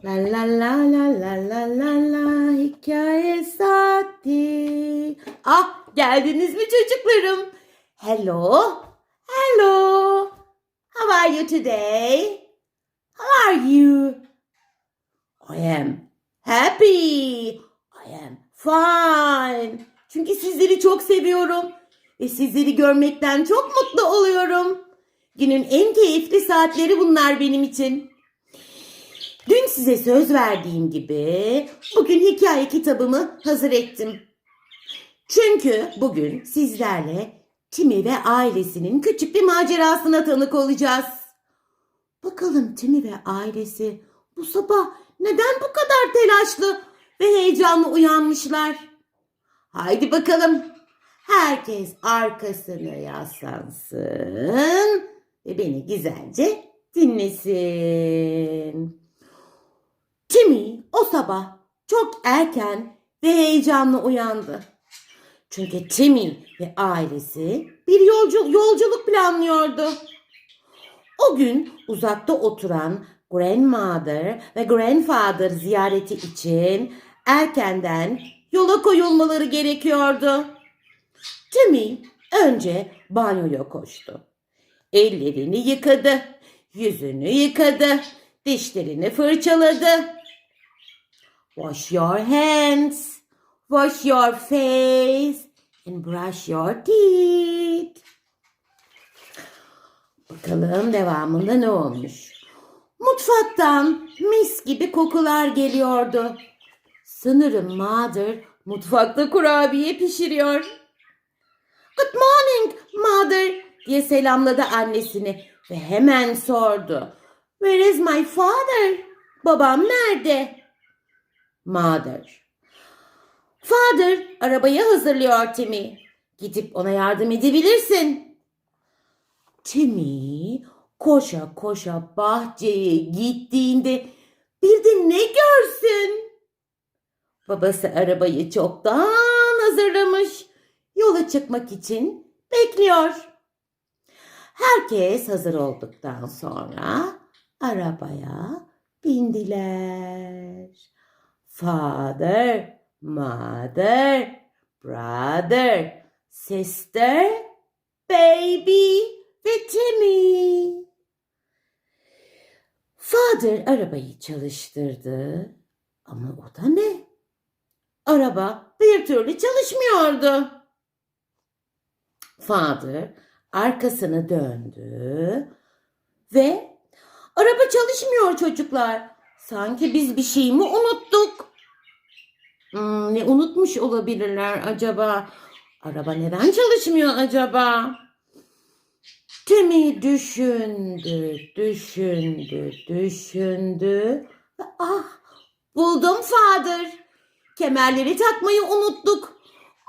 La la la la la la la la hikaye saati. Ah geldiniz mi çocuklarım? Hello. Hello. How are you today? How are you? I am happy. I am fine. Çünkü sizleri çok seviyorum. Ve sizleri görmekten çok mutlu oluyorum. Günün en keyifli saatleri bunlar benim için. Dün size söz verdiğim gibi bugün hikaye kitabımı hazır ettim. Çünkü bugün sizlerle Timi ve ailesinin küçük bir macerasına tanık olacağız. Bakalım Timi ve ailesi bu sabah neden bu kadar telaşlı ve heyecanlı uyanmışlar? Haydi bakalım. Herkes arkasına yaslansın ve beni güzelce dinlesin. Timmy o sabah çok erken ve heyecanlı uyandı. Çünkü Timmy ve ailesi bir yolcu, yolculuk planlıyordu. O gün uzakta oturan grandmother ve grandfather ziyareti için erkenden yola koyulmaları gerekiyordu. Timmy önce banyoya koştu. Ellerini yıkadı, yüzünü yıkadı, dişlerini fırçaladı. Wash your hands, wash your face and brush your teeth. Bakalım devamında ne olmuş? Mutfaktan mis gibi kokular geliyordu. Sanırım Mother mutfakta kurabiye pişiriyor. Good morning mother diye selamladı annesini ve hemen sordu. Where is my father? Babam nerede? Mother. Father arabayı hazırlıyor Timmy. Gidip ona yardım edebilirsin. Timmy koşa koşa bahçeye gittiğinde bir de ne görsün? Babası arabayı çoktan hazırlamış. Yola çıkmak için bekliyor. Herkes hazır olduktan sonra arabaya bindiler. Father, mother, brother, sister, baby ve Timmy. Father arabayı çalıştırdı ama o da ne? Araba bir türlü çalışmıyordu. Father arkasını döndü ve araba çalışmıyor çocuklar. Sanki biz bir şey mi unuttuk? Hmm, ne unutmuş olabilirler acaba? Araba neden çalışmıyor acaba? Timmy düşündü, düşündü, düşündü. Ah, buldum Father. Kemerleri takmayı unuttuk.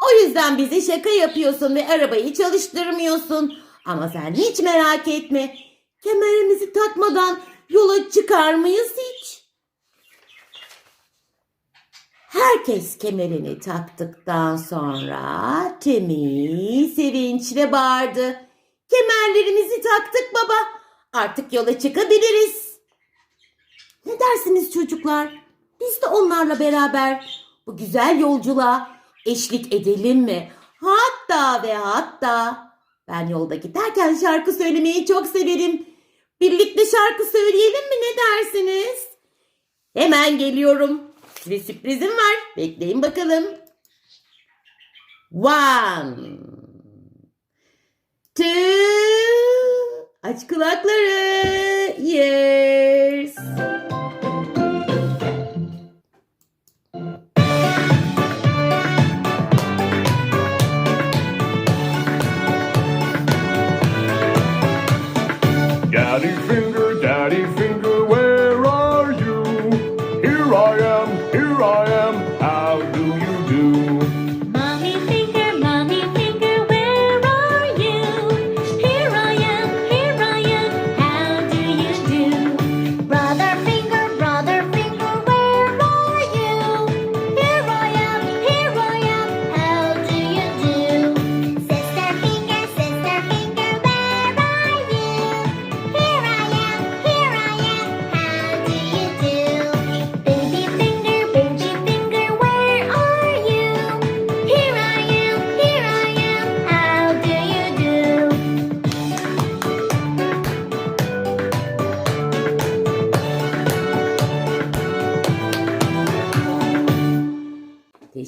O yüzden bize şaka yapıyorsun ve arabayı çalıştırmıyorsun. Ama sen hiç merak etme. Kemerimizi takmadan yola çıkar mıyız hiç? Herkes kemerini taktıktan sonra Timmy sevinçle bağırdı. Kemerlerimizi taktık baba. Artık yola çıkabiliriz. Ne dersiniz çocuklar? Biz de onlarla beraber bu güzel yolculuğa eşlik edelim mi? Hatta ve hatta ben yolda giderken şarkı söylemeyi çok severim. Birlikte şarkı söyleyelim mi ne dersiniz? Hemen geliyorum. Size sürprizim var. Bekleyin bakalım. One. Two. Aç kulakları.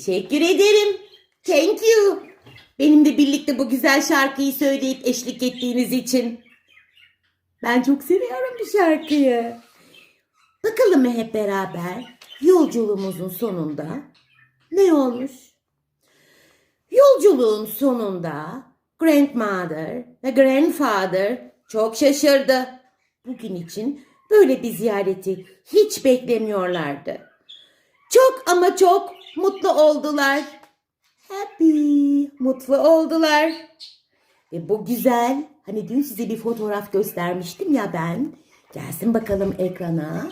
Teşekkür ederim. Thank you. Benimle birlikte bu güzel şarkıyı söyleyip eşlik ettiğiniz için. Ben çok seviyorum bu şarkıyı. Bakalım hep beraber yolculuğumuzun sonunda ne olmuş? Yolculuğun sonunda grandmother ve grandfather çok şaşırdı. Bugün için böyle bir ziyareti hiç beklemiyorlardı. Çok ama çok mutlu oldular. Happy, mutlu oldular. Ve bu güzel, hani dün size bir fotoğraf göstermiştim ya ben. Gelsin bakalım ekrana.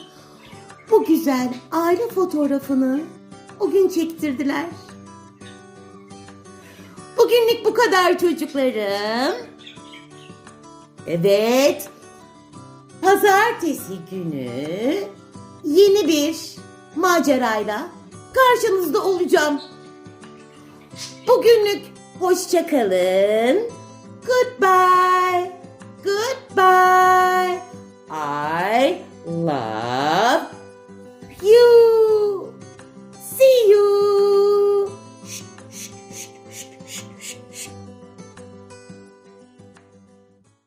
Bu güzel aile fotoğrafını o gün çektirdiler. Bugünlük bu kadar çocuklarım. Evet. Pazartesi günü yeni bir macerayla karşınızda olacağım. Bugünlük hoşça kalın. Goodbye. Goodbye. Love